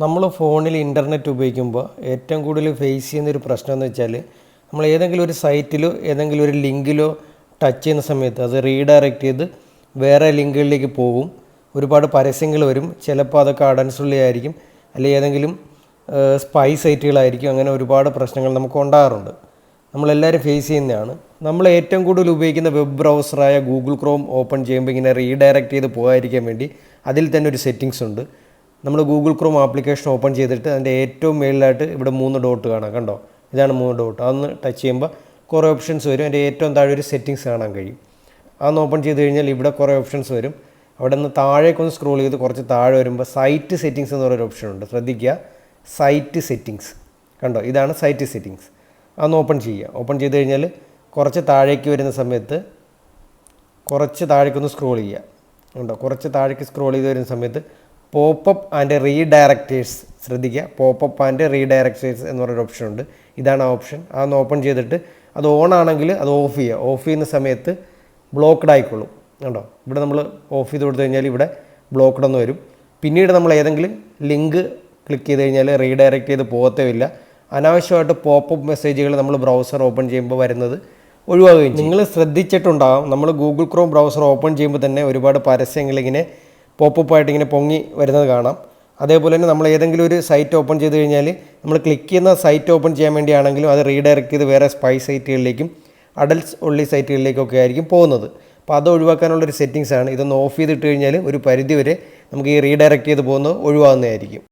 നമ്മൾ ഫോണിൽ ഇന്റർനെറ്റ് ഉപയോഗിക്കുമ്പോൾ ഏറ്റവും കൂടുതൽ ഫേസ് ചെയ്യുന്ന ഒരു പ്രശ്നം എന്ന് വെച്ചാൽ നമ്മൾ ഏതെങ്കിലും ഒരു സൈറ്റിലോ ഏതെങ്കിലും ഒരു ലിങ്കിലോ ടച്ച് ചെയ്യുന്ന സമയത്ത് അത് റീഡയറക്റ്റ് ചെയ്ത് വേറെ ലിങ്കുകളിലേക്ക് പോകും. ഒരുപാട് പരസ്യങ്ങൾ വരും. ചിലപ്പോൾ അതൊക്കെ അഡൻസുള്ളിയായിരിക്കും അല്ലെങ്കിൽ ഏതെങ്കിലും സ്പൈ സൈറ്റുകളായിരിക്കും അങ്ങനെ ഒരുപാട് പ്രശ്നങ്ങൾ നമുക്ക് ഉണ്ടാകാറുണ്ട്. നമ്മളെല്ലാവരും ഫേസ് ചെയ്യുന്നതാണ്. നമ്മൾ ഏറ്റവും കൂടുതൽ ഉപയോഗിക്കുന്ന വെബ് ബ്രൗസറായ ഗൂഗിൾ ക്രോം ഓപ്പൺ ചെയ്യുമ്പോൾ ഇങ്ങനെ റീഡയറക്റ്റ് ചെയ്ത് പോകാതിരിക്കാൻ വേണ്ടി അതിൽ തന്നെ ഒരു സെറ്റിങ്സ് ഉണ്ട്. നമ്മൾ ഗൂഗിൾ ക്രോം ആപ്ലിക്കേഷൻ ഓപ്പൺ ചെയ്തിട്ട് അതിന്റെ ഏറ്റവും മേളിലായിട്ട് ഇവിടെ മൂന്ന് ഡോട്ട് കാണാം. കണ്ടോ? ഇതാണ് മൂന്ന് ഡോട്ട് അതൊന്ന് ടച്ച് ചെയ്യുമ്പോൾ കുറേ ഓപ്ഷൻസ് വരും. അതിന്റെ ഏറ്റവും താഴെ ഒരു സെറ്റിങ്സ് കാണാൻ കഴിയും. അതൊന്ന് ഓപ്പൺ ചെയ്ത് കഴിഞ്ഞാൽ ഇവിടെ കുറേ ഓപ്ഷൻസ് വരും. അവിടെ നിന്ന് താഴേക്കൊന്ന് സ്ക്രോൾ ചെയ്ത് കുറച്ച് താഴെ വരുമ്പോൾ സൈറ്റ് സെറ്റിങ്സ് എന്ന് പറയുന്ന ഓപ്ഷൻ ഉണ്ട്. ശ്രദ്ധിക്കുക. സൈറ്റ് സെറ്റിങ്സ് കണ്ടോ? ഇതാണ് സൈറ്റ് സെറ്റിങ്സ് അതൊന്ന് ഓപ്പൺ ചെയ്യുക. ഓപ്പൺ ചെയ്ത് കഴിഞ്ഞാൽ കുറച്ച് താഴേക്ക് വരുന്ന സമയത്ത് കുറച്ച് താഴേക്കൊന്ന് സ്ക്രോൾ ചെയ്യുക. ഉണ്ടോ കുറച്ച് താഴേക്ക് സ്ക്രോൾ ചെയ്ത് വരുന്ന സമയത്ത് പോപ്പപ്പ് ആൻഡ് റീഡയറക്റ്റേഴ്സ് ശ്രദ്ധിക്കുക. പോപ്പപ്പ് ആൻഡ് റീഡയറക്റ്റേഴ്സ് എന്ന് പറയുന്ന ഓപ്ഷൻ ഉണ്ട്. ഇതാണ് ആ ഓപ്ഷൻ അതൊന്ന് ഓപ്പൺ ചെയ്തിട്ട് അത് ഓൺ ആണെങ്കിൽ അത് ഓഫ് ചെയ്യുക. ഓഫ് ചെയ്യുന്ന സമയത്ത് ബ്ലോക്ക്ഡ് ആയിക്കോളും കണ്ടോ? ഇവിടെ നമ്മൾ ഓഫ് ചെയ്ത് കൊടുത്തു കഴിഞ്ഞാൽ ഇവിടെ ബ്ലോക്ക്ഡ് എന്ന് വരും. പിന്നീട് നമ്മൾ ഏതെങ്കിലും ലിങ്ക് ക്ലിക്ക് ചെയ്ത് കഴിഞ്ഞാൽ റീഡയറക്റ്റ് ചെയ്ത് പോകത്തേയില്ല. അനാവശ്യമായിട്ട് പോപ്പപ്പ് മെസ്സേജുകൾ നമ്മൾ ബ്രൗസർ ഓപ്പൺ ചെയ്യുമ്പോൾ വരുന്നത് ഒഴിവാകുകയും നിങ്ങൾ ശ്രദ്ധിച്ചിട്ടുണ്ടാകും നമ്മൾ ഗൂഗിൾ ക്രോം ബ്രൗസർ ഓപ്പൺ ചെയ്യുമ്പോൾ തന്നെ ഒരുപാട് പരസ്യങ്ങൾ ഇങ്ങനെ പോപ്പപ്പ് ആയിട്ട് ഇങ്ങനെ പൊങ്ങി വരുന്നത് കാണാം. അതേപോലെ തന്നെ നമ്മൾ ഏതെങ്കിലും ഒരു സൈറ്റ് ഓപ്പൺ ചെയ്ത് കഴിഞ്ഞാൽ നമ്മൾ ക്ലിക്ക് ചെയ്യുന്ന സൈറ്റ് ഓപ്പൺ ചെയ്യാൻ വേണ്ടിയാണെങ്കിലും അത് റീഡയറക്റ്റ് ചെയ്ത് വേറെ സ്പൈ സൈറ്റുകളിലേക്കും അഡൽട്സ് ഉള്ളി സൈറ്റുകളിലേക്കൊക്കെ ആയിരിക്കും പോകുന്നത്. അപ്പോൾ അത് ഒഴിവാക്കാനുള്ളൊരു സെറ്റിങ്സാണ്. ഇതൊന്ന് ഓഫ് ചെയ്തിട്ട് കഴിഞ്ഞാൽ ഒരു പരിധി വരെ നമുക്ക് ഈ റീഡയറക്റ്റ് ചെയ്ത് പോകുന്നത് ഒഴിവാകുന്നതായിരിക്കും.